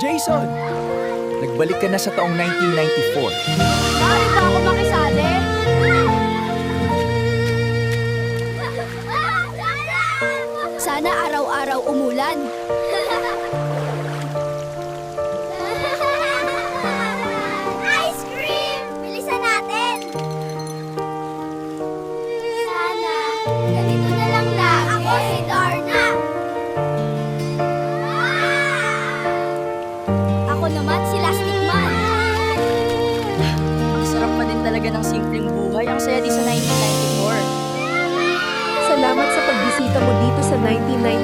Jason! Nagbalik ka na sa taong 1994. Maaari ba ako makisali? Sana araw-araw umulan. naman si Lastic Man. Ah, sarap pa din talaga ng simpleng buhay. Ang saya din sa 1994. Salamat sa pagbisita mo dito sa 1994.